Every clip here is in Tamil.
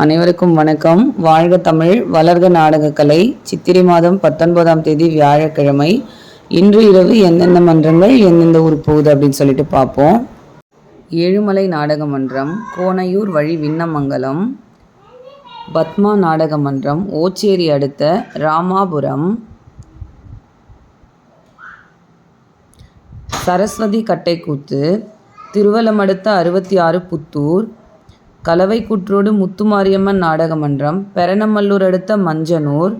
அனைவருக்கும் வணக்கம். வாழ்க தமிழ் வளர்க நாடகக்கலை. சித்திரை மாதம் பத்தொன்பதாம் தேதி வியாழக்கிழமை. இன்று இரவு எந்தெந்த மன்றங்கள் எந்தெந்த ஊர் போகுது அப்படின்னு சொல்லிட்டு பார்ப்போம். ஏழுமலை நாடக மன்றம் கோனையூர் வழி விண்ணமங்கலம் பத்மா நாடக மன்றம் ஓச்சேரி அடுத்த ராமாபுரம் சரஸ்வதி கட்டைக்கூத்து திருவலம் அடுத்த அறுபத்தி ஆறு புத்தூர் கலவைக்குற்றோடு முத்துமாரியம்மன் நாடகமன்றம் பெரணமல்லூர் அடுத்த மஞ்சனூர்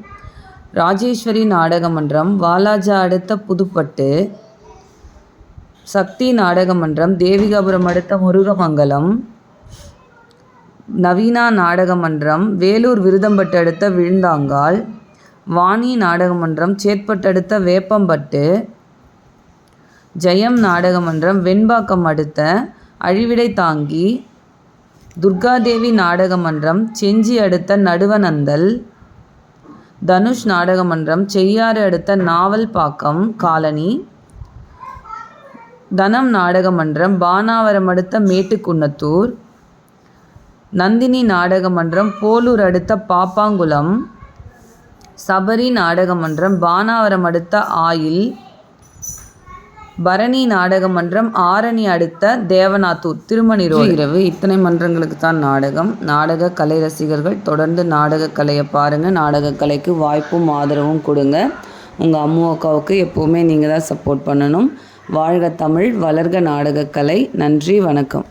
ராஜேஸ்வரி நாடகமன்றம் வாலாஜா அடுத்த புதுப்பட்டு சக்தி நாடகமன்றம் தேவிகாபுரம் அடுத்த முருகமங்கலம் நவீனா நாடகமன்றம் வேலூர் விருதம்பட்டு அடுத்த விழுந்தாங்கால் வாணி நாடகமன்றம் மன்றம் அடுத்த வேப்பம்பட்டு ஜெயம் நாடகமன்றம் வெண்பாக்கம் அடுத்த அழிவிடை தாங்கி துர்காதேவி நாடக மன்றம் செஞ்சி அடுத்த நடுவனந்தல் தனுஷ் நாடக மன்றம் செய்யாறு அடுத்த நாவல்பாக்கம் காலனி தனம் நாடக மன்றம் பானாவரம் அடுத்த மேட்டுக்குன்னத்தூர் நந்தினி நாடக மன்றம் போலூர் அடுத்த பாப்பாங்குளம் சபரி நாடக மன்றம் பானாவரம் அடுத்த ஆயில் பரணி நாடக மன்றம் ஆரணி அடுத்த தேவநாத்தூர் திருமணிரோ இரவு இத்தனை மன்றங்களுக்கு தான் நாடகம். நாடக கலை ரசிகர்கள் தொடர்ந்து நாடக கலையை பாருங்கள் நாடக கலைக்கு வாய்ப்பும் ஆதரவும் கொடுங்க. உங்கள் அம்மு அக்காவுக்கு எப்போவுமே நீங்கள் தான் சப்போர்ட் பண்ணணும். வாழ்க தமிழ் வளர்க நாடக கலை. நன்றி வணக்கம்.